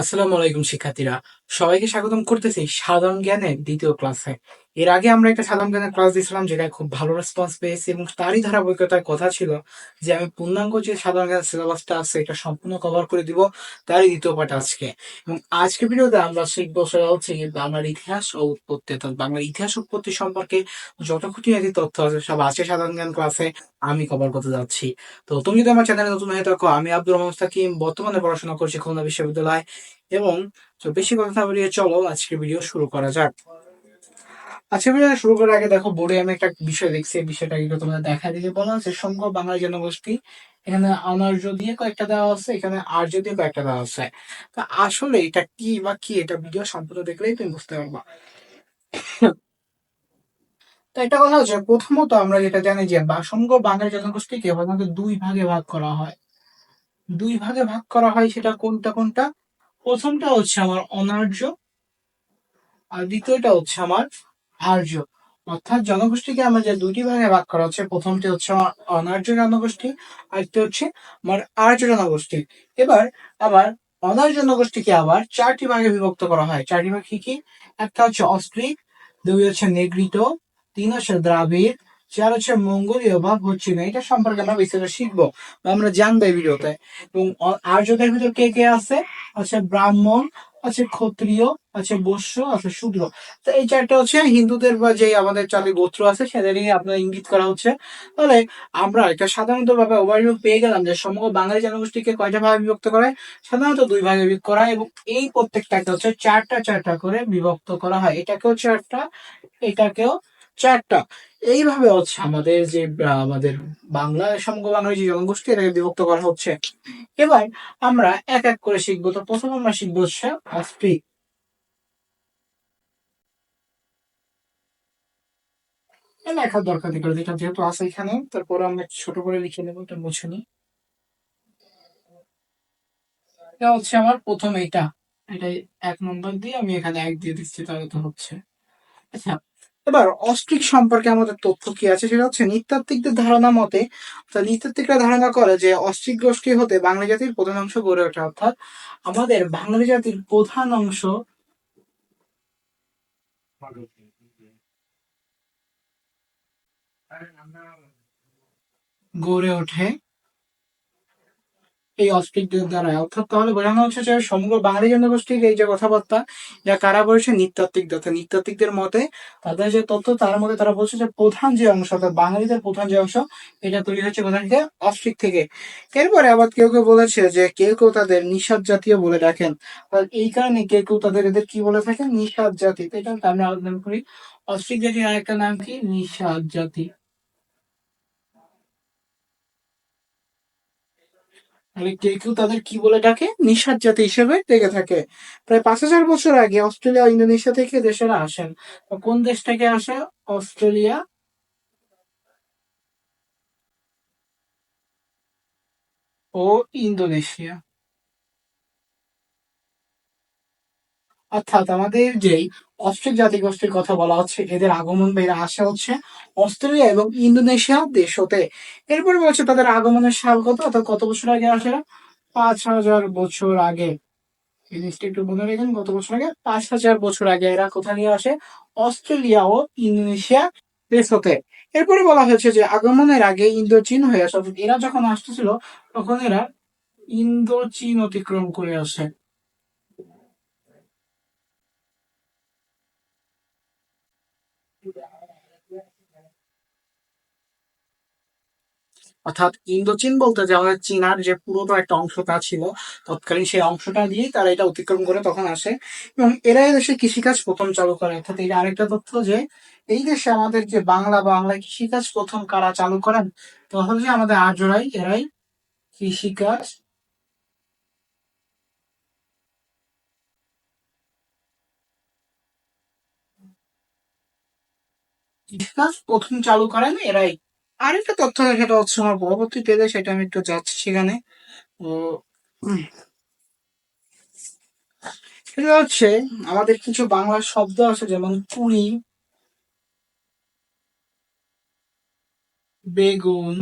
আসসালামু আলাইকুম শিক্ষার্থীরা। সবাইকে স্বাগতম করতেছি সাধারণ জ্ঞানের দ্বিতীয় ক্লাসে। এর আগে আমরা একটা সাধারণ জ্ঞানের ক্লাস দিয়েছিলাম যেটা খুব ভালো রেসপন্স পেয়েছি এবং তারই ধারাবাহিকতার কথা ছিল যে আমি পূর্ণাঙ্গ যে সাধারণ জ্ঞানের সিলেবাসটা আছে, এটা সম্পূর্ণ কভার করে দিব তারই দ্বিতীয় পার্ট আজকে। এবং আজকে ভিডিওতে আমরা শিখব সেটা হচ্ছে বাংলার ইতিহাস ও উৎপত্তি, অর্থাৎ বাংলার ইতিহাস উৎপত্তি সম্পর্কে যত খুঁটিনাটি তথ্য আছে, সব আছে সাধারণ জ্ঞান ক্লাসে আমি কভার করতে যাচ্ছি। তো তুমি যদি আমার চ্যানেলে নতুন হয়ে থাকো, আমি আব্দুর রহমান সাকিম বর্তমানে পড়াশোনা করছি খুলনা বিশ্ববিদ্যালয় এবং তো বেশি কথা বলিয়ে চলো আজকে ভিডিও শুরু করা যাক। আজকে ভিডিও শুরু করার আগে দেখো, বোর্ডে আমি একটা বিষয় দেখছি, এই বিষয়টা কিন্তু তোমাদের দেখা দিকে বলা আছে সংখ্য বাংলা জনগোষ্ঠী, এখানে অনার্য দিয়ে কয়েকটা দেওয়া আছে, এখানে আর্য দিয়ে কয়েকটা দেওয়া আছে। তা আসলে এটা কি বা কি, এটা ভিডিও সম্পূর্ণ দেখলেই তুমি বুঝতে পারবা। তো একটা কথা হচ্ছে, প্রথমত আমরা যেটা জানি যে সমগ্র বাঙালি জনগোষ্ঠীকে প্রধানত দুই ভাগে ভাগ করা হয়। দুই ভাগে ভাগ করা হয় সেটা কোনটা কোনটা? প্রথমটা হচ্ছে আমার অনার্য, আর দ্বিতীয়টা হচ্ছে আমার আর্য অর্থাৎ জনগোষ্ঠীকে আমার যে দুটি ভাগে ভাগ করা হচ্ছে। প্রথমটি হচ্ছে অনার্য জনগোষ্ঠী আর দ্বিতীয় হচ্ছে আমার আর্য জনগোষ্ঠী। এবার আবার অনার্য জনগোষ্ঠীকে আবার চারটি ভাগে বিভক্ত করা হয়। চারটি ভাগ কি কি? একটা হচ্ছে অস্ট্রিক দুই হচ্ছে নেগ্রিটো তিন হচ্ছে দ্রাবিড়, চার হচ্ছে মঙ্গোলীয় বা না এটা সম্পর্কে আমরা বিস্তারিত শিখব বা আমরা জানব এই ভিডিওতে। এবং আর্যদের ভিতর কে কে আছে? আছে ব্রাহ্মণ আছে ক্ষত্রিয়, আছে বৈশ্য আছে শূদ্র। তো এই চারটা হচ্ছে হিন্দুদের বা যে আমাদের চালে গোত্র আছে, সেদেরই আপনার ইঙ্গিত করা হচ্ছে। তাহলে আমরা এটা সাধারণত ভাবে ওভারভিউ পেয়ে গেলাম যে সমগ্র বাঙালি জনগোষ্ঠীকে কয়টা ভাগে বিভক্ত করা সাধারণত দুই ভাগে বিভক্ত করা এবং এই প্রত্যেকটাকে হচ্ছে চারটা চারটা করে বিভক্ত করা হয়। এটাকেও চারটা, এটাকেও চারটা। এইভাবে হচ্ছে আমাদের যে আমাদের বাংলা সমগ্র বাঙালি যে জনগোষ্ঠী, এটাকে বিভক্ত করা হচ্ছে। এবার আমরা এক এক করে শিখব। তো প্রথম আমরা শিখব হচ্ছে লেখার দরকার নেই, কারণ এটা যেহেতু আছে এখানে, তারপরে আমরা ছোট করে লিখে নেব, এটা মুছে নিই। এটা হচ্ছে আমার প্রথম এটা। এটা এক নম্বর দিয়ে আমি এখানে এক দিয়ে দিচ্ছি, তাহলে তো হচ্ছে। আচ্ছা এবার অস্ট্রিক সম্পর্কে আমাদের তথ্য কি আছে সেটা হচ্ছে নৃতাত্ত্বিকদের ধারণা মতে নৃতাত্ত্বিকরা ধারণা করে যে অস্ট্রিক গোষ্ঠী হতে বাঙালি জাতির প্রধান অংশ গড়ে ওঠে। অর্থাৎ আমাদের বাঙালি জাতির প্রধান অংশ গড়ে ওঠে এই অস্ট্রিকদের দ্বারা অর্থাৎ তাহলে বোঝানো হচ্ছে যে সমগ্র বাঙালি জনগোষ্ঠীর এই যে কথাবার্তা, যা কারা বলেছে? নৃতাত্ত্বিক অর্থাৎ নৃতাত্ত্বিকদের মতে, তাদের যে তথ্য তার মধ্যে তারা বলছে যে প্রধান যে অংশ, অর্থাৎ বাঙালিদের প্রধান যে অংশ, এটা তৈরি হচ্ছে কোথা থেকে অস্ট্রিক থেকে। এরপরে আবার কেউ কেউ বলেছে যে কেউ কেউ তাদের নিষাদ জাতীয় বলে রাখেন। এই কারণে কেউ কেউ তাদের এদের কি বলে থাকেন? নিষাদ জাতি। এটা আমরা আলোচনা করি। অস্ট্রিক জাতির আরেকটা নাম কি? নিষাদ জাতি। মানে কেউ কেউ তাদের কি বলে ডাকে? নিষাদ জাতি হিসেবে ডেকে থাকে। প্রায় পাঁচ হাজার বছর আগে অস্ট্রেলিয়া ইন্দোনেশিয়া থেকে দেশেরা আসেন। কোন দেশ থেকে আসে? অস্ট্রেলিয়া। ও ইন্দোনেশিয়া। অর্থাৎ আমাদের যেই অস্ট্রিক জাতিগোষ্ঠীর কথা বলা হচ্ছে, এদের আগমন বা এরা আসে হচ্ছে অস্ট্রেলিয়া এবং ইন্দোনেশিয়া দেশ হতে এরপরে বলছে তাদের আগমনের সাল কত? অর্থাৎ কত বছর আগে আসে পাঁচ হাজার বছর আগে। এই জিনিসটা একটু মনে রাখবেন কত বছর আগে? পাঁচ হাজার বছর আগে এরা কোথা নিয়ে আসে? অস্ট্রেলিয়া ও ইন্দোনেশিয়া দেশ হতে এরপরে বলা হয়েছে যে আগমনের আগে ইন্দো চীন হয়ে আসে। এরা যখন আসতেছিল, তখন এরা ইন্দো চীন অতিক্রম করে আসে। অর্থাৎ ইন্দোচীন বলতে যে আমাদের চীনার যে পুরোটা একটা অংশটা ছিল, তৎকালীন সেই অংশটা দিয়েই তারা এটা অতিক্রম করে তখন আসে। এবং এরা দেশে কৃষিকাজ প্রথম চালু করে। অর্থাৎ এই আরেকটা তথ্য যে, এই দেশে আমাদের যে বাংলা বাংলা কৃষিকাজ প্রথম কারা চালু করেন, তখন যে আমাদের আর্যরাই এরাই কৃষিকাজ কৃষিকাজ প্রথম চালু করেন, এরাই আরেকটা তথ্য সেটা হচ্ছে আমার পরবর্তী পেজে সেটা আমি একটু যাচ্ছি সেখানে। তো সেটা হচ্ছে আমাদের কিছু বাংলার শব্দ আছে যেমন কুড়ি বেগুন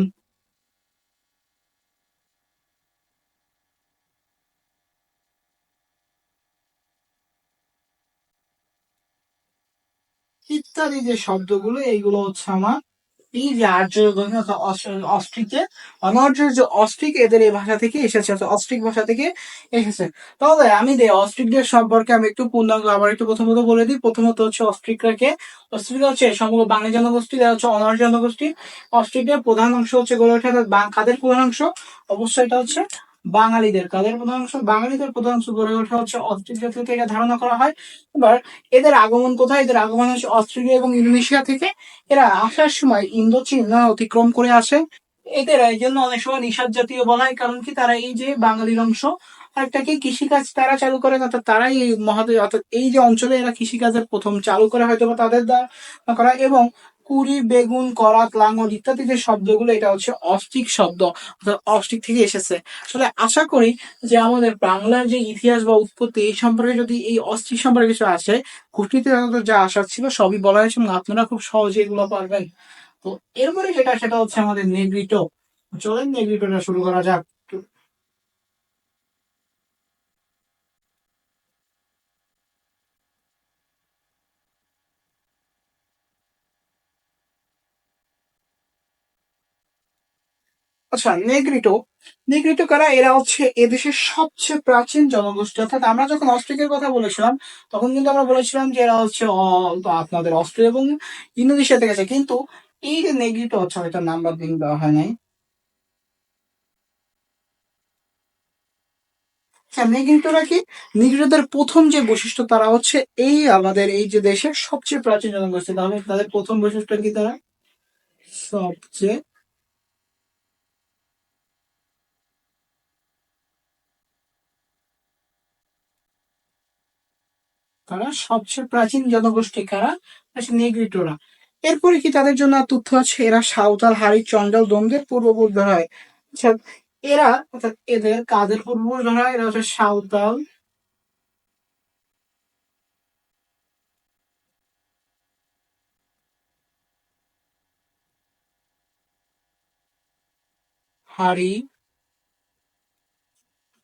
ইত্যাদি যে শব্দগুলো এইগুলো হচ্ছে আমার এই যে আর্য অস্ট্রিকে অনার্য যে অস্ট্রিক এদের এই ভাষা থেকে এসেছে অস্ট্রিক ভাষা থেকে এসেছে। তাহলে আমি অস্ট্রিকদের সম্পর্কে আমি একটু পূর্ণাঙ্গ আবার একটু প্রথমত বলে দিই। প্রথমত হচ্ছে অস্ট্রিকরাকে অস্ট্রিকা হচ্ছে সমগ্র বাঙালি জনগোষ্ঠী দেওয়া হচ্ছে অনার্য জনগোষ্ঠী। অস্ট্রিকদের প্রধান অংশ হচ্ছে গড়ে ওঠে কাদের প্রধান অংশ? অবশ্যই এটা হচ্ছে বাঙালিদের কাদের প্রধান অংশ, বাঙালিদের প্রধান অংশ গড়ে ওঠা হচ্ছে অস্ট্রিক জাতি থেকে এটা ধারণা করা হয়। এবার এদের আগমন কোথায়? এদের আগমন হচ্ছে অস্ট্রেলিয়া এবং ইন্দোনেশিয়া থেকে। এরা আসার সময় ইন্দো ইন্দোচীন অতিক্রম করে আসে। এদের এই জন্য অনেক সময় নিষাদ জাতীয় বলা হয়, কারণ কি তারা এই যে বাঙালির অংশ, আরেকটাকে কৃষিকাজ তারা চালু করে, অর্থাৎ তারাই এই মহাদেশ, অর্থাৎ এই যে অঞ্চলে এরা কৃষিকাজের প্রথম চালু করে হয়তো বা তাদের দ্বারা করা। এবং কুড়ি, বেগুন করাত লাঙ্গল ইত্যাদি যে শব্দগুলো, এটা হচ্ছে অস্ট্রিক শব্দ, অর্থাৎ অস্ট্রিক থেকে এসেছে। আসলে আশা করি যে আমাদের বাংলার যে ইতিহাস বা উৎপত্তি, এই সম্পর্কে যদি এই অস্ট্রিক সম্পর্কে কিছু আসে কুটিতে যা আসার ছিল, সবই বলা হয়েছে এবং আপনারা খুব সহজে এগুলো পারবেন। তো এরপরে যেটা, সেটা হচ্ছে আমাদের নেগ্রিটো চলেন নেগ্রিটোটা শুরু করা যাক। আচ্ছা নেগ্রিটো নেগ্রিটো কারা? এরা হচ্ছে এদেশের সবচেয়ে প্রাচীন জনগোষ্ঠী। অর্থাৎ আমরা যখন অস্ট্রিকের কথা বলেছিলাম, তখন কিন্তু আমরা বলেছিলাম যে এরা হচ্ছে আপনাদের অস্ট্রেলিয়া এবং ইন্দোনেশিয়া থেকে আছে কিন্তু এই যে নেগ্রিটো হচ্ছে, হয়তো নাম্বার দিন দেওয়া হয় নাই। হ্যাঁ নেগ্রিটোরা কি? নেগ্রিটোদের প্রথম যে বৈশিষ্ট্য, তারা হচ্ছে এই আমাদের, এই যে দেশের সবচেয়ে প্রাচীন জনগোষ্ঠী। তাহলে তাদের প্রথম বৈশিষ্ট্য কি তারা? সবচেয়ে তারা সবচেয়ে প্রাচীন জনগোষ্ঠী কারা? নেগ্রিটোরা। এরপরে কি তাদের জন্য তথ্য আছে? এরা সাঁওতাল হাড়ি চন্ডাল দমদের পূর্বপুরুষ হয় আচ্ছা এরা অর্থাৎ এদের কাদের পূর্বপুরুষ ধরা হয় এরা হচ্ছে সাঁওতাল। হাড়ি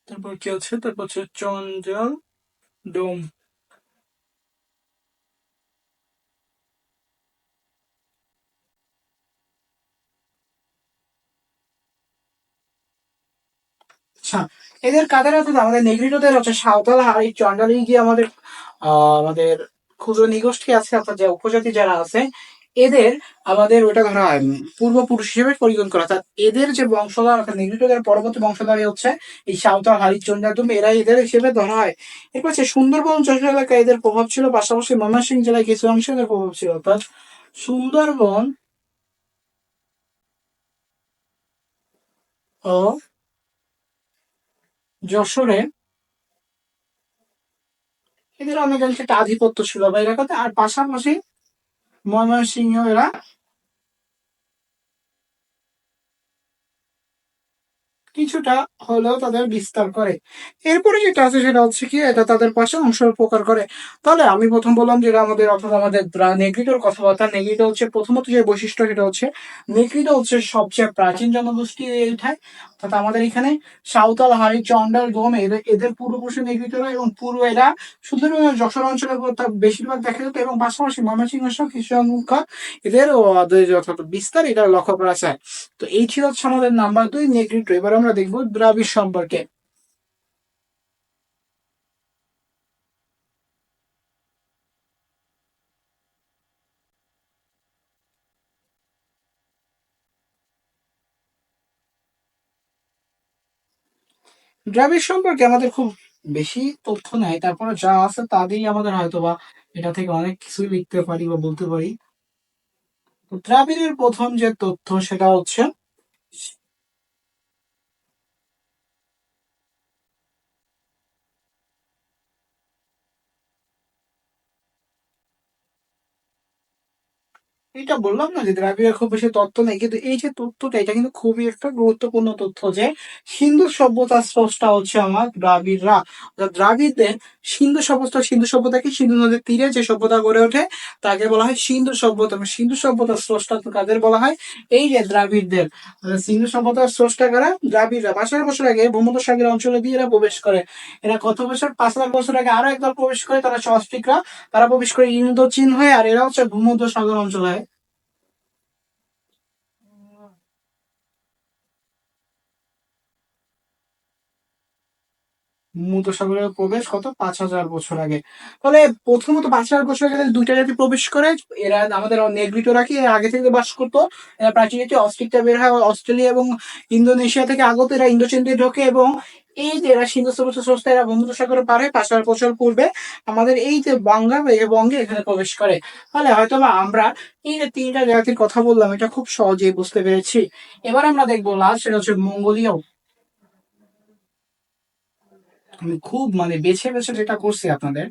তারপর কি হচ্ছে তারপর হচ্ছে চঞ্চল ডোম এদের কাদের অর্থাৎ আমাদের নেগ্রিটোদের হচ্ছে সাঁওতাল, হাড়ি চন্ডালি গিয়ে আমাদের আমাদের ক্ষুদ্র নিগোষ্ঠী আছে, অর্থাৎ যে উপজাতি যারা আছে, এদের আমাদের ওটা ধরা হয় পূর্বপুরুষ হিসেবে পরিগণ করা অর্থাৎ এদের যে বংশধর, অর্থাৎ নেগ্রিটোদের পরবর্তী বংশধরই হচ্ছে এই সাঁওতাল, হাড়ি চন্ডালদুম এরা এদের হিসেবে ধরা হয়। এরপর হচ্ছে সুন্দরবন যশোর এলাকায় এদের প্রভাব ছিল, পাশাপাশি ময়মনসিংহ জেলায় কিছু অংশে এদের প্রভাব ছিল। অর্থাৎ সুন্দরবন ও যশোরে এদের অনেকাংশে একটা আধিপত্য ছিল বা এলাকাতে আর পাশাপাশি ময়মনসিংহ এরা কিছুটা হলেও তাদের বিস্তার করে। এরপরে যেটা আছে সেটা হচ্ছে কি, এটা তাদের পাশে অংশ উপকার করে। তাহলে আমি প্রথম বললাম যেটা আমাদের, অর্থাৎ আমাদের নেগ্রিটোর কথাবার্তা। নেগ্রিটো হচ্ছে প্রথমত যে বৈশিষ্ট্য সেটা হচ্ছে নেগ্রিটো হচ্ছে সবচেয়ে প্রাচীন জনগোষ্ঠী এটাই অর্থাৎ আমাদের এখানে সাঁওতাল হাড়ি চন্ডাল গম, এদের এদের পূর্বপুরুষের নেগ্রিটোরা এবং পূর্ব এরা সুন্দরবন যশোর অঞ্চলে তার বেশিরভাগ দেখা যেত এবং পাশাপাশি ময়মনসিংহ সংখ্যা এদের অর্থাৎ বিস্তার এটা লক্ষ্য করা যায়। তো এই ছিল হচ্ছে আমাদের নাম্বার দুই নেগ্রিটো এবার আমরা দেখব দ্রাবিড় সম্পর্কে। দ্রাবিড় সম্পর্কে আমাদের খুব বেশি তথ্য নাই তারপরে যা আছে তা দিয়েই আমাদের হয়তো বা এটা থেকে অনেক কিছুই লিখতে পারি বা বলতে পারি। দ্রাবিড়ের প্রথম যে তথ্য সেটা হচ্ছে এটা বললাম না যে দ্রাবিড়ের খুব বেশি তথ্য নেই, কিন্তু এই যে তথ্যটা এটা কিন্তু খুবই একটা গুরুত্বপূর্ণ তথ্য যে সিন্ধু সভ্যতার স্রষ্টা হচ্ছে আমার দ্রাবিড়রা। অর্থাৎ দ্রাবিড়দের সিন্ধু সভ্যতা সিন্ধু সভ্যতা কি সিন্ধু নদীর তীরে যে সভ্যতা গড়ে ওঠে, তাকে বলা হয় সিন্ধু সভ্যতা। সিন্ধু সভ্যতার স্রষ্টা কাদের বলা হয়? এই যে দ্রাবিড়দের। সিন্ধু সভ্যতার স্রষ্টা কারা? দ্রাবিড়রা। পাঁচ হাজার বছর আগে ভূমধ্যসাগর অঞ্চলে দিয়ে এরা প্রবেশ করে। এরা কত বছর? পাঁচ লাখ বছর আগে আরও একদল প্রবেশ করে, তারা সস্ট্রিকরা তারা প্রবেশ করে ইন্দো চীন হয়ে, আর এরা হচ্ছে ভূমধ্যসাগর অঞ্চলে ভূমধ্যসাগরের প্রবেশ কত? পাঁচ হাজার বছর আগে। তাহলে প্রথমত পাঁচ হাজার বছর আগে দুইটা জাতি প্রবেশ করে। এরা আমাদের নেগ্রিটোরা কি আগে থেকে বাস করতো। এরা প্রাচীন জাতি অস্ট্রিকটা বের হয় অস্ট্রেলিয়া এবং ইন্দোনেশিয়া থেকে আগত। এরা ইন্দোচীন দিয়ে ঢোকে এবং এই যে এরা সিন্ধু সংস্থা এরা ভূমধ্যসাগরে পারে পাঁচ হাজার বছর পূর্বে আমাদের এই যে বঙ্গা, এই বঙ্গে এখানে প্রবেশ করে। তাহলে হয়তো বা আমরা এই যে তিনটা জাতির কথা বললাম, এটা খুব সহজেই বুঝতে পেরেছি। এবার আমরা দেখব লাস্ট, সেটা হচ্ছে মঙ্গোলীয় আমি খুব মানে বেছে বেছে যেটা করছি আপনাদের,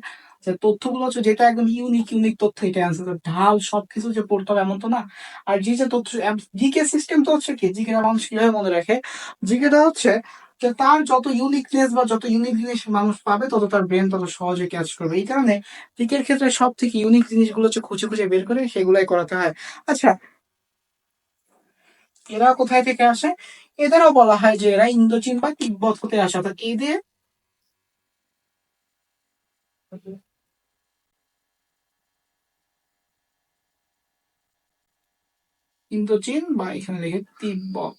যে তথ্যগুলো হচ্ছে যেটা একদম ইউনিক ইউনিক তথ্য এটা অ্যান্সার ঢাল সবকিছু যে পড়তে হবে এমন তো না? আর যে যে তথ্য জিকে সিস্টেম তো হচ্ছে কি জিকে মানুষ কীভাবে মনে রাখে? জিকেটা হচ্ছে যে তার যত ইউনিকনেস বা যত ইউনিক জিনিস মানুষ পাবে, তত তার ব্রেন তত সহজে ক্যাচ করবে। এই কারণে জিকের ক্ষেত্রে সব থেকে ইউনিক জিনিসগুলো হচ্ছে খুঁজে খুঁজে বের করে সেগুলাই করাতে হয়। আচ্ছা এরা কোথায় থেকে আসে? এদেরও বলা হয় যে এরা ইন্দোচীন বা তিব্বত হতে আসে। অর্থাৎ এদের ইন্দোচীন বা এখানে লিখে তিব্বত।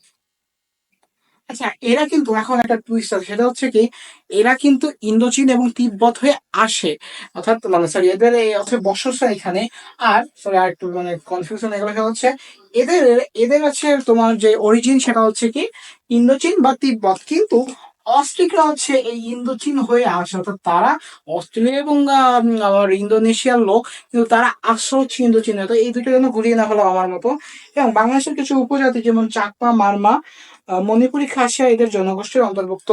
আচ্ছা এরা কিন্তু এখন একটা টুইস্ট আছে, সেটা হচ্ছে কি, এরা কিন্তু ইন্দোচীন এবং তিব্বত হয়ে আসে। অর্থাৎ মানে সরি এদের এই বসস্থান এখানে, আর সরি আর একটু মানে কনফিউশন এগুলো হচ্ছে, এদের এদের আছে তোমার যে অরিজিন সেটা হচ্ছে কি, ইন্দোচীন বা তিব্বত। কিন্তু অস্ট্রিকরা হচ্ছে এই ইন্দো ইন্দোচীন হয়ে আসে, অর্থাৎ তারা অস্ট্রেলিয়া এবং ইন্দোনেশিয়ার লোক, কিন্তু তারা আসল হচ্ছে ইন্দোচীনে। তো এই দুটো যেন ঘুরিয়ে না হলো আমার মতো। এবং বাংলাদেশের কিছু উপজাতি যেমন চাকমা, মারমা মণিপুরি, খাসিয়া, এদের জনগোষ্ঠীর অন্তর্ভুক্ত।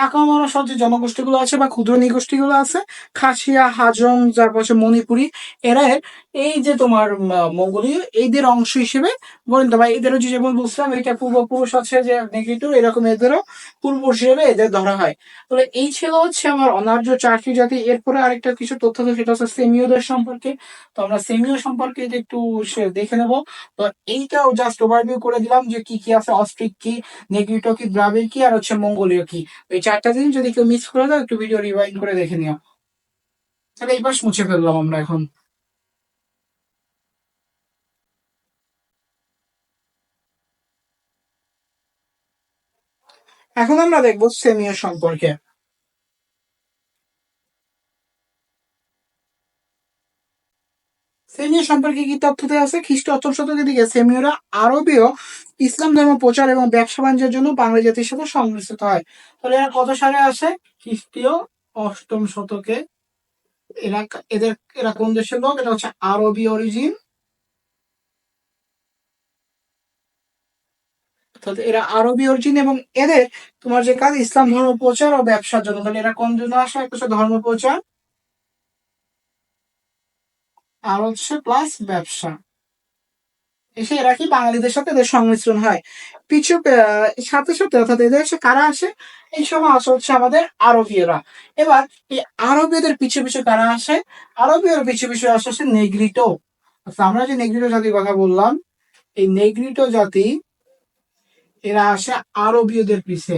চাকমা মানুষ যে জনগোষ্ঠীগুলো আছে বা ক্ষুদ্র নিগোষ্ঠীগুলো আছে, খাসিয়া, হাজং তারপর হচ্ছে মণিপুরি, এরা এই যে তোমার মঙ্গোলীয়, এদের অংশ হিসেবে গণিত বা এদেরও যে যেমন বুঝলাম এটা পূর্বপুরুষ আছে যে নেগেটিভ, এরকম এদেরও পূর্বপুরুষ হিসেবে এদের ধরা হয়। তাহলে এই ছিল হচ্ছে আমার অনার্য চারটি জাতি। এরপরে আরেকটা কিছু তথ্য সেটা হচ্ছে সেমিওদের সম্পর্কে। তো আমরা সেমিও সম্পর্কে একটু দেখে নেব। তো এইটাও জাস্ট ওভারভিউ করে দিলাম যে কি কি আছে, অস্ট্রিক কি নেগ্রিটো কি, দ্রাবিড় কি, আর হচ্ছে মঙ্গোলীয় কি। এই চারটা দিন যদি কেউ মিস করে দাও, একটু ভিডিও রিভাইন্ড করে দেখে নিও। তাহলে এই পাশ মুছে ফেললাম আমরা এখন। এখন আমরা দেখব সেমিও সম্পর্কে। সেমিও সম্পর্কে কি তথ্য দেওয়া আছে? খ্রিস্ট অষ্টম শতকের দিকে সেমিওরা আরবীয় ইসলাম ধর্ম প্রচার এবং ব্যবসা বাণিজ্যের জন্য বাঙালি জাতির সাথে সংমিশ্রিত হয়। তাহলে এরা কত সালে আসে? খ্রিস্টীয় অষ্টম শতকে। এরা এদের, এরা কোন দেশের লোক? এটা হচ্ছে আরবি অরিজিন। অর্থাৎ এরা আরবি অরিজিন এবং এদের তোমার যে কাজ ইসলাম ধর্ম প্রচার ও ব্যবসার জন্য। তাহলে এরা কোন জন্য আসে? একটা ধর্ম প্রচার। আর হচ্ছে প্লাস ব্যবসা। এসে এরা কি বাঙালিদের সাথে এদের সংমিশ্রণ হয়? পিছু সাথে সাথে অর্থাৎ এদের এসে কারা আসে? এই সময় আসে হচ্ছে আমাদের আরবীয়রা। এবার এই আরবীয়দের পিছু পিছু কারা আসে? আরবীয়র পিছু পিছু আসে হচ্ছে নেগ্রিটো। আমরা যে নেগ্রিটো জাতির কথা বললাম, এই নেগ্রিটো জাতি, এরা আসে আরবীয়দের পিছে।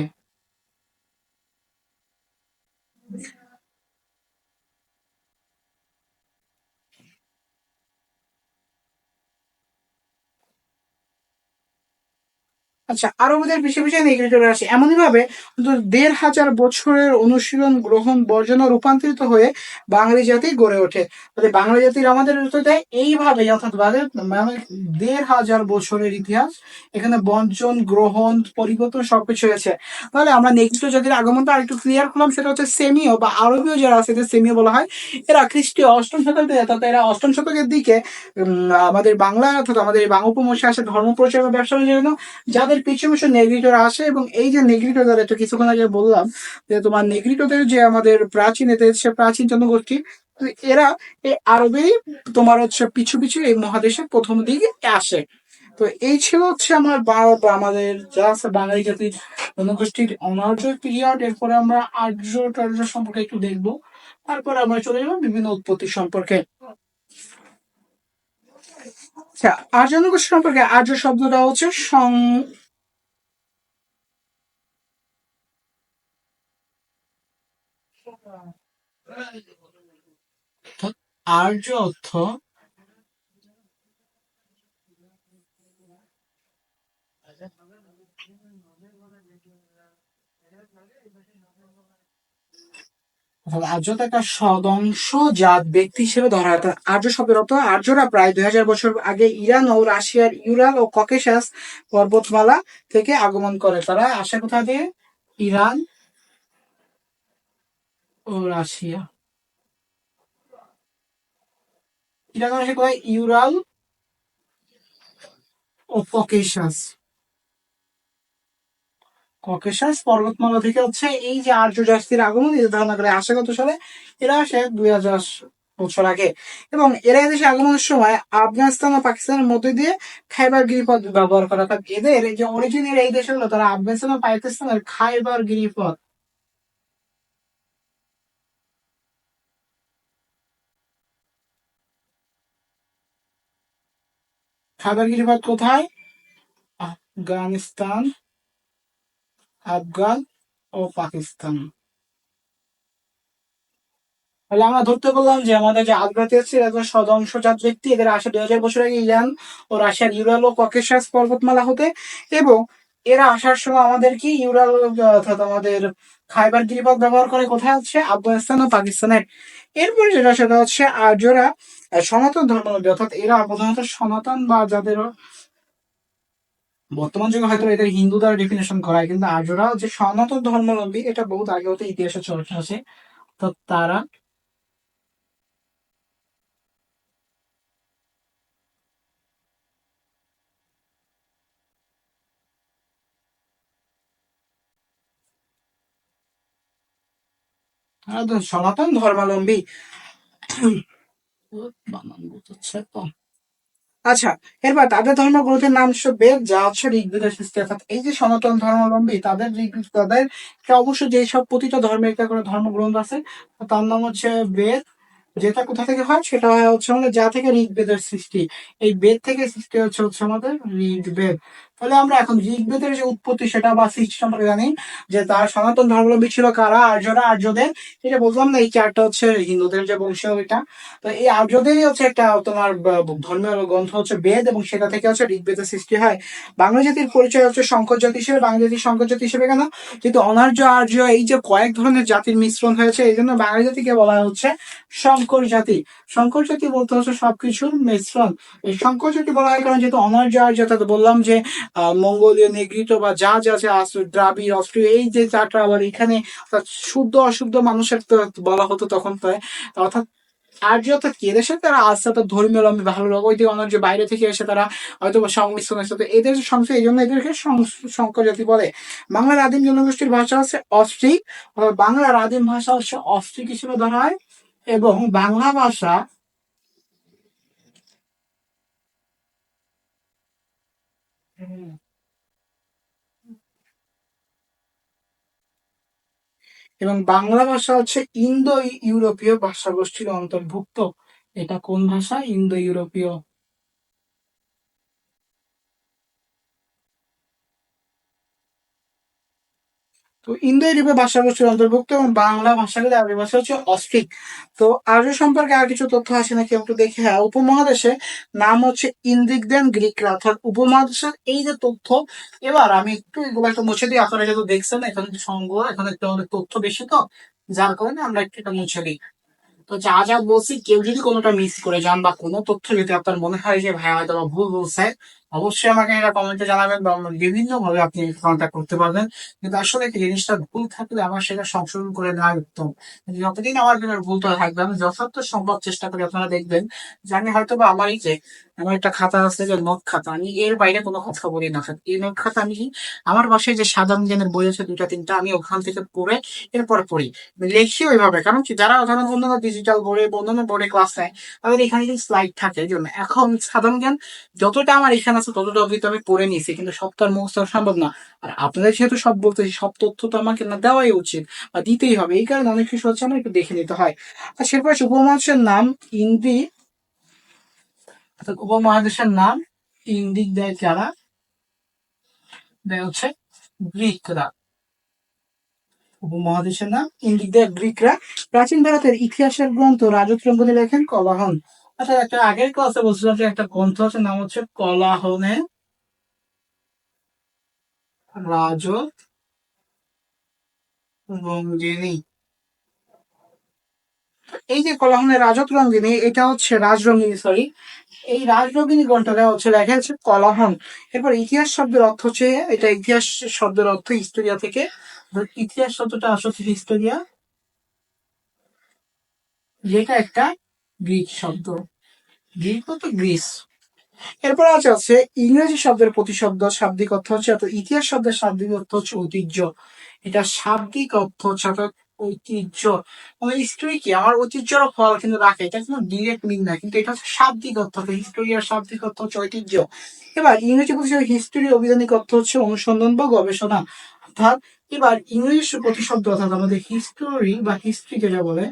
আচ্ছা আরবদের পিছে পিছে নেগ্রিটোরা আসে। এমনই ভাবে দেড় হাজার বছরের অনুশীলন, গ্রহণ, বর্জন রূপান্তরিত হয়ে বাঙালি জাতি গড়ে ওঠে। তাহলে বাঙালি জাতির আমাদের এইভাবে অর্থাৎ দেড় হাজার বছরের ইতিহাস, এখানে বর্জন, গ্রহণ, পরিবর্তন সবকিছু হয়েছে। তাহলে আমরা নেক্সট জাতির আগমনটা আরেকটু ক্লিয়ার করলাম, সেটা হচ্ছে সেমিও বা আরবীয় যারা আছে, এদের সেমিও বলা হয়, এরা খ্রিস্টীয় অষ্টম শতাব্দী অর্থাৎ এরা অষ্টম শতকের দিকে আমাদের বাংলা অর্থাৎ আমাদের বাংলা উপমহাদেশে আসে ধর্ম প্রচার বা ব্যবসা জন্য যাদের তাদের পিছু পিছু নেগ্রিটোরা আসে এবং এই যে নেগ্রিটোদের একটু কিছুক্ষণ আগে বললাম যে তোমার নেগ্রিটোদের যে আমাদের প্রাচীন, এদের সে প্রাচীন জনগোষ্ঠী এরা এই আরবেরই তোমার হচ্ছে পিছু পিছু এই মহাদেশের প্রথম দিকে আসে। তো এই ছিল হচ্ছে আমার আমাদের যা আছে বাঙালি জাতির জনগোষ্ঠীর অনার্য পিরিয়ড। এরপরে আমরা আর্য টার্য সম্পর্কে একটু দেখব। তারপরে আমরা চলে যাব বিভিন্ন উৎপত্তি সম্পর্কে। আচ্ছা আর্য জনগোষ্ঠী সম্পর্কে আর্য শব্দটা হচ্ছে সং আর্য অর্থ আর্যতা সদংশ জাত ব্যক্তি হিসেবে ধরা হয়। আর্য শব্দের অর্থ আর্যরা প্রায় দুই হাজার বছর আগে ইরান ও রাশিয়ার ইউরাল ও ককেশাস পর্বতমালা থেকে আগমন করে। তারা আসে কোথা দিয়ে? ইরান ও রাশিয়া। রাশিয়া কোথায় ইউরাল ও ককেশাস। ককেশাস পর্বতমালা থেকে হচ্ছে এই যে আর্য জাতির আগমন, এই ধারণা করে আসে কত সালে, এরা আসে দুই হাজার বছর আগে। এবং এরা এদেশে আগমনের সময় আফগানিস্তান ও পাকিস্তানের মধ্যে দিয়ে খাইবার গিরিপথ ব্যবহার করা অর্থাৎ এদের যে অরিজিনের এই দেশ হলো তারা আফগানিস্তান ও পাকিস্তানের খাইবার গিরিপথ। খাইবার গিরিপাত কোথায়? আফগানিস্তান, আফগান ও পাকিস্তান। তাহলে আমরা ধরতে পারলাম যে আমাদের যে আগ্রাতে আছে এরা একজন সদংশজাত ব্যক্তি। এদের আসে দুই হাজার বছর আগে ইরান ও রাশিয়ার ইউরাল ও ককেশাস পর্বতমালা হতে এবং এরা আসার সময় আমাদের কি ইউরাল, অর্থাৎ আমাদের খাইবার গিরিপথ ব্যবহার করে কোথায় হচ্ছে? আফগানিস্তান ও পাকিস্তানের এরপরে যেটা, সেটা হচ্ছে আর্যরা সনাতন ধর্মাবলম্বী, অর্থাৎ এরা প্রধানত সনাতন বা যাদের বর্তমান যুগে হয়তো এদের হিন্দু দ্বারা ডেফিনেশন করা কিন্তু আর্যরা যে সনাতন ধর্মাবলম্বী, এটা বহুত আগে হতে ইতিহাসে চর্চা আছে তো তারা তারা তো সনাতন ধর্মাবলম্বী বানান বুঝছে তো। আচ্ছা এরপর তাদের ধর্মগ্রন্থের নাম হচ্ছে বেদ যা হচ্ছে ঋগ্বেদের সৃষ্টি অর্থাৎ এই যে সনাতন ধর্মাবলম্বী তাদের ঋগ- তাদের অবশ্য যে সব প্রতিটা ধর্মের একটা করে ধর্মগ্রন্থ আছে তার নাম হচ্ছে বেদ। যেটা কোথা থেকে হয়? সেটা হয় হচ্ছে আমাদের যা থেকে ঋগ্বেদের সৃষ্টি। এই বেদ থেকে সৃষ্টি হচ্ছে হচ্ছে আমাদের ঋগ্বেদ। তাহলে আমরা এখন ঋগ্বেদের যে উৎপত্তি সেটা বা সৃষ্টি সম্পর্কে জানি, যে তার সনাতন ধর্মাবলম্বী ছিল কারা, আর্যরা, আর্যদের। এটা বললাম না, এই চারটা হচ্ছে হিন্দুদের যে বংশ এটা। তো এই আর্যদেরই হচ্ছে একটা, তোমার ধর্মীয় গ্রন্থ হচ্ছে বেদ এবং সেটা থেকে হচ্ছে ঋগ্বেদের সৃষ্টি হয়। বাংলা জাতির পরিচয় হচ্ছে শঙ্কর জাতি হিসেবে, বাংলা জাতির শঙ্কর জাতি হিসেবে কেন? যেহেতু অনার্য, আর্য, এই যে কয়েক ধরনের জাতির মিশ্রণ হয়েছে, এই জন্য বাংলা জাতিকে বলা হচ্ছে শঙ্কর জাতি। শঙ্কর জাতি বলতে হচ্ছে সবকিছুর মিশ্রণ। এই শঙ্কর জাতি বলা হয় কারণ যেহেতু অনার্য, আর্য, অর্থাৎ বললাম যে মঙ্গোলীয় নেগ্রিটো বা যা যা আছে, দ্রাবিড়, অস্ট্রীয়, এই যে চারটা আবার এখানে অর্থাৎ শুদ্ধ অশুদ্ধ মানুষের তো বলা হতো তখন তো অর্থাৎ আর্য অর্থাৎ কি সাথে তারা আসছে তো ধর্মীয় লম্বি ভালো লাগে ওই দিকে অনার্য বাইরে থেকে এসে তারা হয়তো বা সংমিশ্রণ তো এদের যে এই জন্য এদেরকে সং- শঙ্কর জাতি বলে। বাংলার আদিম জনগোষ্ঠীর ভাষা হচ্ছে অস্ট্রিক বাংলার আদিম ভাষা হচ্ছে অস্ট্রিক হিসেবে ধরা হয় এবং বাংলা ভাষা এবং বাংলা ভাষা হচ্ছে ইন্দো ইউরোপীয় ভাষা গোষ্ঠীর অন্তর্ভুক্ত এটা কোন ভাষা ইন্দো ইউরোপীয় তো ইন্দো ইউরোপীয় ভাষা গোষ্ঠীর অন্তর্ভুক্ত এবং বাংলা ভাষাগুলি আরবি ভাষা হচ্ছে অস্ট্রিক। তো আর্য সম্পর্কে আর কিছু তথ্য আছে নাকি একটু দেখে? হ্যাঁ উপমহাদেশে নাম হচ্ছে ইন্দিকদেন গ্রিকরা। অর্থাৎ উপমহাদেশের এই যে তথ্য, এবার আমি একটু এগুলো একটা মুছে দিই। আপনারা যেহেতু দেখছেন, এখানে সংগ্রহ এখানে একটু অনেক তথ্য বেশি তো, যার কারণে আমরা একটু এটা মুছে দিই। তো যা যা বলছি, কেউ যদি কোনোটা মিস করে যান বা কোনো তথ্য যদি আপনার মনে হয় যে, ভাই হয়তো ভুল বলছে অবশ্যই আমাকে এটা কমেন্টে জানাবেন বা বিভিন্ন ভাবে আপনি কন্ট্যাক্ট করতে পারবেন। কিন্তু আসলে কি জিনিসটা ভুল থাকলে আমার সেটা সংশোধন করে নেওয়া উত্তম। যতদিন আমার ভিতরে ভুলটা থাকবে, আমি যথার্থ সম্ভব চেষ্টা করি আপনারা দেখবেন যে আমি হয়তো বা আমার এই যে আমার একটা খাতা আছে যে নোট খাতা, আমি এর বাইরে কোনো কথা বলি না। এই নোট খাতা আমি আমার বাসায় যে সাধারণ জ্ঞানের বই আছে দুটা তিনটা, আমি ওখান থেকে পড়ে এরপরে পড়ি। লিখি ওইভাবে কারণ কি যারা ধরেন অন্যান্য ডিজিটাল বোর্ডে অন্যান্য বোর্ডে ক্লাস নেয়, তাদের এখানে কিন্তু স্লাইড থাকে জন্য এখন সাধারণ জ্ঞান যতটা আমার এখানে আছে, ততটা অবধি তো আমি পড়ে নিয়েছি, কিন্তু সবটার মুখস্থ সম্ভব না। আর আপনাদের যেহেতু সব বলতেছি, সব তথ্য তো আমাকে না দেওয়াই উচিত, বা দিতেই হবে। এই কারণে অনেক কিছু হচ্ছে আমার একটু দেখে নিতে হয়। আর সেরপর উপমহাদেশের নাম অর্থাৎ উপমহাদেশের নাম ইন্দিক দেয় যারা? দেয় হচ্ছে গ্রিকরা। উপমহাদেশের নাম ইন্দিক দেয় গ্রিকরা। প্রাচীন ভারতের ইতিহাসের গ্রন্থ রাজত্রঙ্গনে লেখেন কলাহন আচ্ছা একটা আগের ক্লাসে বলছিলাম যে একটা গ্রন্থ আছে, নাম হচ্ছে কলাহনে। রাজ এই যে কলাহনের রাজত রঙ্গিনী, এটা হচ্ছে রাজরঙ্গিনী সরি এই রাজরঙ্গিনী গ্রন্থটা হচ্ছে, লেখা আছে কলাহন। এরপর ইতিহাস শব্দের অর্থ হচ্ছে, এটা ইতিহাস শব্দের অর্থ হিস্টোরিয়া থেকে। ইতিহাস শব্দটা আসলে হিস্টোরিয়া। যেটা একটা গ্রিক শব্দ। গ্রিক তো গ্রিস। এরপর আছে আছে ইংরেজি শব্দের প্রতিশব্দ, শাব্দিক অর্থ হচ্ছে অর্থাৎ ইতিহাস শব্দের শাব্দিক অর্থ হচ্ছে ঐতিহ্য। এটা শাব্দিক অর্থ হচ্ছে অর্থাৎ ঐতিহ্য। হিস্টোরি কি? আমার ঐতিহ্যর ফল কিন্তু রাখে, এটা কিন্তু ডিরেক্ট মিন না, কিন্তু এটা হচ্ছে শাব্দিক অর্থ হিস্টোরি আর শাব্দিক অর্থ হচ্ছে ঐতিহ্য। এবার ইংরেজি প্রতিশব্দ হিস্টোরি অভিধানিক অর্থ হচ্ছে অনুসন্ধান বা গবেষণা। অর্থাৎ এবার ইংরেজি প্রতিশব্দ, অর্থাৎ আমাদের হিস্টোরি বা হিস্ট্রি যেটা বলে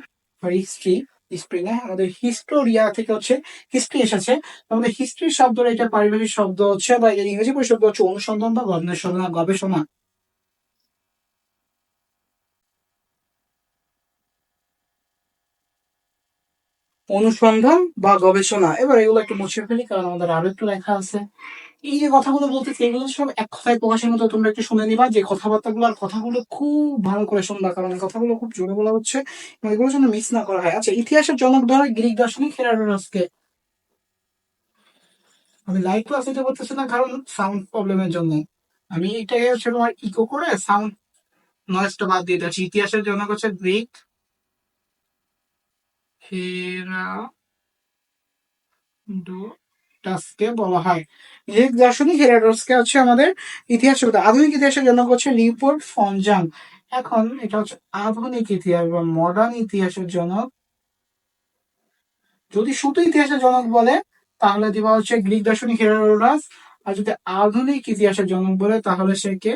হিস্ট্রি হিস্ট্রি না আমাদের হিস্টোরিয়া থেকে হচ্ছে হিস্ট্রি এসেছে। আমাদের হিস্ট্রি শব্দটা এটা পারিবারিক শব্দ হচ্ছে বা এর ইংরেজি শব্দ হচ্ছে অনুসন্ধান বা গবেষণা গবেষণা। অনুসন্ধান বা গবেষণা। এবার এগুলো একটু মুছে ফেলি, কারণ আমাদের আরও একটু লেখা আছে। এই যে কথাগুলো বলতেছি, এগুলো সব এক কথায় প্রকাশের মতো তোমরা একটু শুনে নিবা। যে কথাবার্তাগুলো আর কথাগুলো খুব ভালো করে শুনবা, কারণ কথাগুলো খুব জোরে বলা হচ্ছে এগুলো যেন মিস না করা হয়। আচ্ছা ইতিহাসের জনক ধরে গ্রিক দার্শনিক হেরাডোরাসকে আমি লাইভ ক্লাস নিতে পারতেছি না, কারণ সাউন্ড প্রবলেমের জন্য। আমি এটাকে হচ্ছে তোমার ইকো করে সাউন্ড নয়েজটা বাদ দিয়ে দিচ্ছি ইতিহাসের জনক হচ্ছে গ্রিক হেরা হেরাডোটাসকে বলা হয়। গ্রিক দার্শনিক হেরাডোসকে হচ্ছে আমাদের ইতিহাস আধুনিক ইতিহাসের জনক হচ্ছে লিওপোল্ড ফনজাং। এখন এটা হচ্ছে আধুনিক ইতিহাস বা মডার্ন ইতিহাসের জনক। যদি শুধু ইতিহাসের জনক বলে, তাহলে দিবা হচ্ছে গ্রিক দার্শনিক হেরোডাস। আর যদি আধুনিক ইতিহাসের জনক বলে, তাহলে সে কে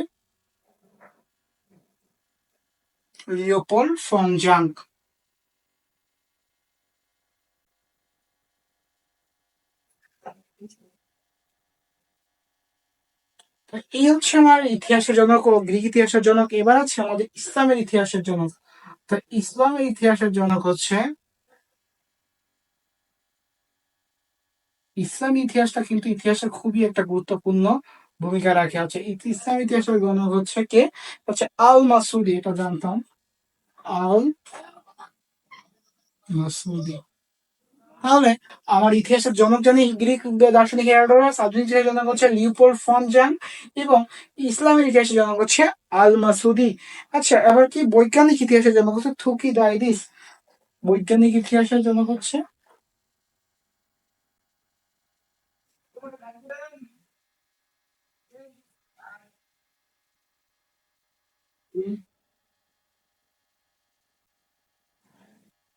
লিওপোল ফন এই হচ্ছে আমার ইতিহাসের জনক ও গ্রিক ইতিহাসের জনক। এবার আছে আমাদের ইসলামের ইতিহাসের জনক। তো ইসলামের ইতিহাসের জনক হচ্ছে, ইসলামী ইতিহাসটা কিন্তু ইতিহাসের খুবই একটা গুরুত্বপূর্ণ ভূমিকা রাখে। আছে ইসলাম ইতিহাসের জনক হচ্ছে কে? হচ্ছে আল মাসুদি এটা জানতাম। আল মাসুদি তাহলে আমার ইতিহাসের জনক জানি গ্রিক দার্শনিক হেরাডোরাস আধুনিক ইতিহাসের জনক হচ্ছে লিওপোল ফনজান এবং ইসলামের ইতিহাসের জনক হচ্ছে আল মাসুদি আচ্ছা এবার কি বৈজ্ঞানিক ইতিহাসের জনক হচ্ছে থুকি দাইদিস বৈজ্ঞানিক ইতিহাসের জনক হচ্ছে?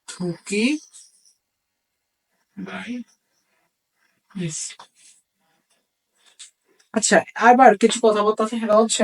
Tuki আচ্ছা আবার কিছু কথা বলতে আছে হচ্ছে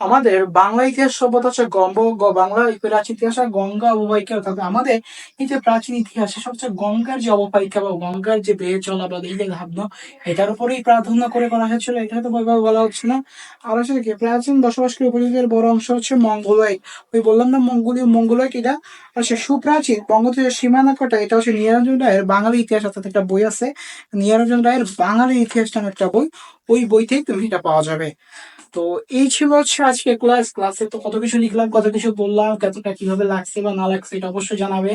আমাদের বাংলা ইতিহাস সভ্যতা হচ্ছে গম্ব বাংলা প্রাচীন ইতিহাস গঙ্গা অববাহিকা অর্থাৎ আমাদের এই যে প্রাচীন ইতিহাসে সবচেয়ে গঙ্গার যে অববাহিকা বা গঙ্গার যে বেয়ে চলা বা এই যে ভাবনা এটার উপরেই প্রাধান্য করে করা হয়েছিল। এটা তো বলা হচ্ছে না। আর হচ্ছে কি, প্রাচীন বসবাসকারী উপজাতিদের বড় অংশ হচ্ছে মঙ্গলয়েড ওই বললাম না মঙ্গলীয় মঙ্গলয়েড এটা? হচ্ছে সুপ্রাচীন বঙ্গদেশের সীমানা কটা, এটা হচ্ছে নিয়ারঞ্জন রায়ের বাঙালি ইতিহাস, অর্থাৎ একটা বই আছে। নিয়ারঞ্জন রায়ের বাঙালি ইতিহাস নামে একটা বই। ওই বইতেই তুমি এটা পাওয়া যাবে। তো এই ছিল হচ্ছে আজকে ক্লাস ক্লাসে তো কত কিছু লিখলাম, কত কিছু বললাম, কতটা কীভাবে লাগছে বা না লাগছে এটা অবশ্যই জানাবে।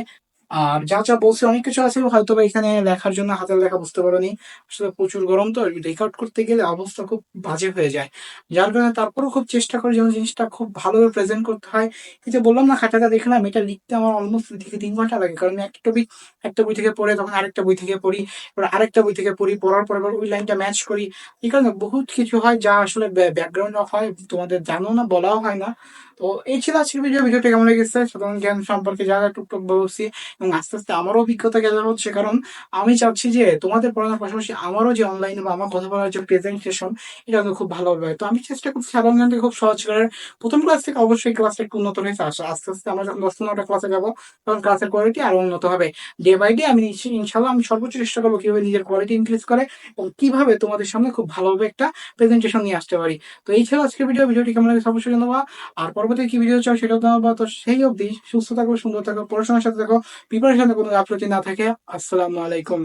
আর যা যা বলছে অনেক কিছু আছে হয়তো বা এখানে লেখার জন্য হাতের লেখা বুঝতে পারোনি। আসলে প্রচুর গরম তো রেকর্ড করতে গেলে অবস্থা খুব বাজে হয়ে যায়। যার কারণে তারপরেও খুব চেষ্টা করি যেন জিনিসটা খুব ভালোভাবে প্রেজেন্ট করতে হয়। এই যে বললাম না, খাতাটা দেখলাম, এটা লিখতে আমার অলমোস্ট থেকে তিন ঘণ্টা লাগে। কারণ একটা টপিক একটা বই থেকে পড়ে, তখন আরেকটা বই থেকে পড়ি, এবার আরেকটা বই থেকে পড়ি, পড়ার পর আবার ওই লাইনটা ম্যাচ করি। এই কারণে বহুত কিছু হয় যা আসলে ব্যাকগ্রাউন্ড হয়, তোমাদের জানো না, বলাও হয় না। তো এই ছিল আজকের ভিডিও ভিডিওটা কেমন লেগেছে? সাধারণ জ্ঞান সম্পর্কে যারা টুকটুক বলছি। এবং আস্তে আস্তে আমারও অভিজ্ঞতা গেজার হচ্ছে কারণ আমি চাচ্ছি যে তোমাদের পড়ানোর পাশাপাশি আমারও যে অনলাইনে বা আমার কথা বলার যে প্রেজেন্টেশন এটা খুব ভালো হবে। তো আমি চেষ্টা করছি সাধারণ জ্ঞানকে খুব সহজ করার প্রথম ক্লাস থেকে অবশ্যই ক্লাসটা একটু উন্নত হয়েছে। আস- আস্তে আস্তে আমরা যখন দশ পনেরোটা ক্লাসে যাব, তখন ক্লাসের কোয়ালিটি আরও উন্নত হবে। ডে বাই ডে আমি ইনশাল্লাহ আমি সর্বোচ্চ চেষ্টা করব কীভাবে নিজের কোয়ালিটি ইনক্রিজ করে এবং কীভাবে তোমাদের সামনে খুব ভালোভাবে একটা প্রেজেন্টেশন নিয়ে আসতে পারি। তো এই ছিল আজকের ভিডিও ভিডিওটি কেমন লাগে অবশ্যই জানাবা। আর পরবর্তী কি ভিডিও চাও সেটাও জানাবা। তো সেই অবধি সুস্থ থাকো, সুন্দর থাকো, পড়াশোনার সাথে থাকো প্রিপারেশনে কোনো গাফলতি না থাকে। আসসালামু আলাইকুম।